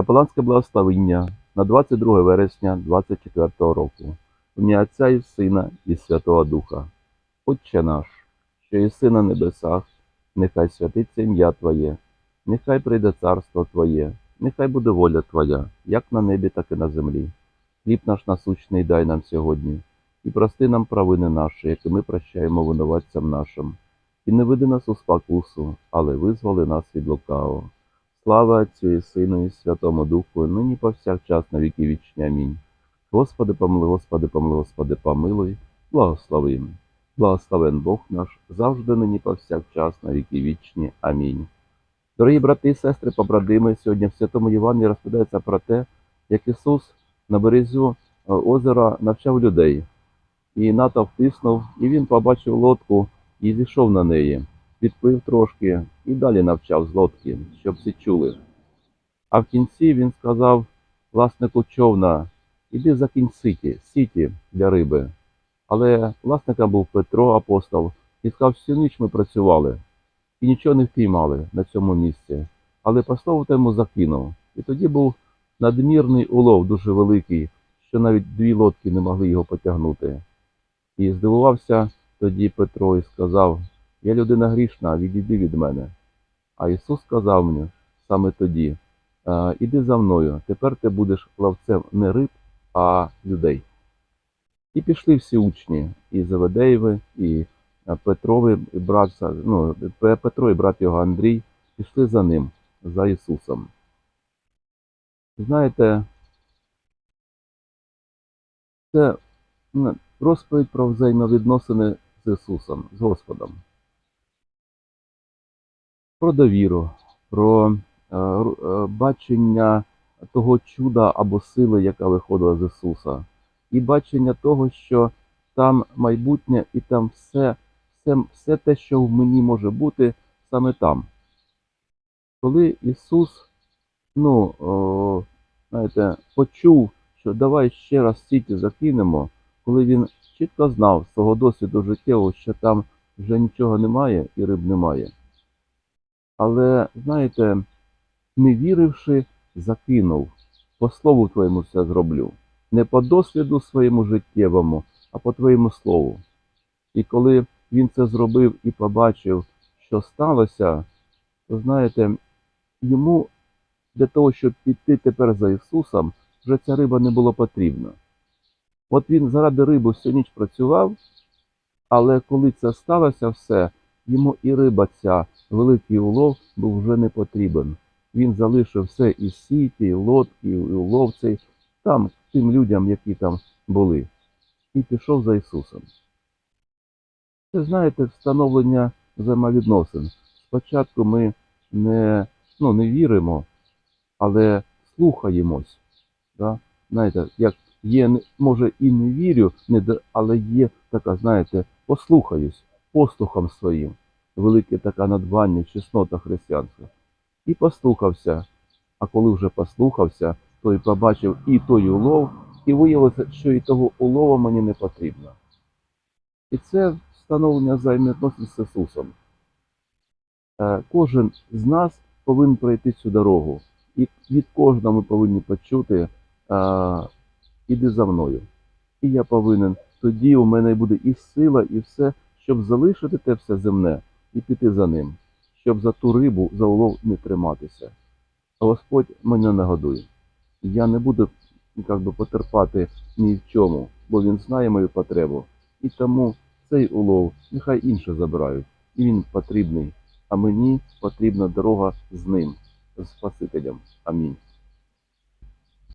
Капеланське благословення на 22 вересня 24 року. Ім'я Отця і Сина і Святого Духа. Отче наш, що єси на небесах, нехай святиться ім'я Твоє, нехай прийде царство Твоє, нехай буде воля Твоя, як на небі, так і на землі. Хліб наш насущний дай нам сьогодні, і прости нам провини наші, які ми прощаємо винуватцям нашим. І не веди нас у спокусу, але визволи нас від лукавого. Слава Отцю і Сину і Святому Духу, нині повсякчас на віки вічні. Амінь. Господи, помилуй, Господи, помилуй, Господи, помилуй, благословим. Благословен Бог наш, завжди нині повсякчас на віки вічні. Амінь. Дорогі брати і сестри, побратими, сьогодні в Святому Євангелії розповідається про те, як Ісус на березю е, озера навчав людей. І натовп тиснув, і він побачив лодку і зійшов на неї підпив трошки і далі навчав з лодки, щоб всі чули. А в кінці він сказав власнику човна, іди закинь сіті, сіті для риби. Але власником був Петро, апостол, і сказав, всю ніч ми працювали і нічого не впіймали на цьому місці. Але послов йому закинув. І тоді був надмірний улов дуже великий, що навіть дві лодки не могли його потягнути. І здивувався тоді Петро і сказав, я людина грішна, відійди від мене. А Ісус сказав мені саме тоді: «Е, Іди за мною, тепер ти будеш ловцем не риб, а людей. І пішли всі учні, і Заведеєви, і Петрови, і брат, ну, Петро і брат його Андрій пішли за ним, за Ісусом. Знаєте, це ну, розповідь про взаємовідносини з Ісусом, з Господом про довіру, про е, е, бачення того чуда або сили, яка виходила з Ісуса, і бачення того, що там майбутнє і там все, все, все те, що в мені може бути, саме там. Коли Ісус, ну, знаєте, почув, що давай ще раз сіті закинемо, коли він чітко знав з свого досвіду життєвого, що там вже нічого немає і риб немає. Але, знаєте, не віривши, закинув. По слову твоєму все зроблю. Не по досвіду своєму життєвому, а по твоєму слову. І коли він це зробив і побачив, що сталося, то знаєте, йому для того, щоб піти тепер за Ісусом, вже ця риба не було потрібна. От він заради риби всю ніч працював, але коли це сталося все, йому і риба ця, великий улов, був вже не потрібен. Він залишив все і сіті, і лодки, і улов цей, там, тим людям, які там були, і пішов за Ісусом. Це, знаєте, встановлення взаємовідносин. Спочатку ми не, ну, не віримо, але слухаємось. Да? Знаєте, як є, може, і не вірю, але є така, знаєте, послухаюсь послухом своїм. Велике таке надбання, чеснота християнська. І послухався. А коли вже послухався, то і побачив і той улов, і виявилося, що і того улова мені не потрібно. І це встановлення взаємовідносин з Ісусом. Е, Кожен з нас повинен пройти цю дорогу. І від кожного ми повинні почути е, іди за мною. І я повинен. Тоді у мене буде і сила, і все, щоб залишити те все земне і піти за ним, щоб за ту рибу, за улов не триматися. Господь мене нагодує. Я не буду як би, потерпати ні в чому, бо Він знає мою потребу. І тому цей улов нехай інші забирають. І він потрібний. А мені потрібна дорога з ним, з Спасителем. Амінь.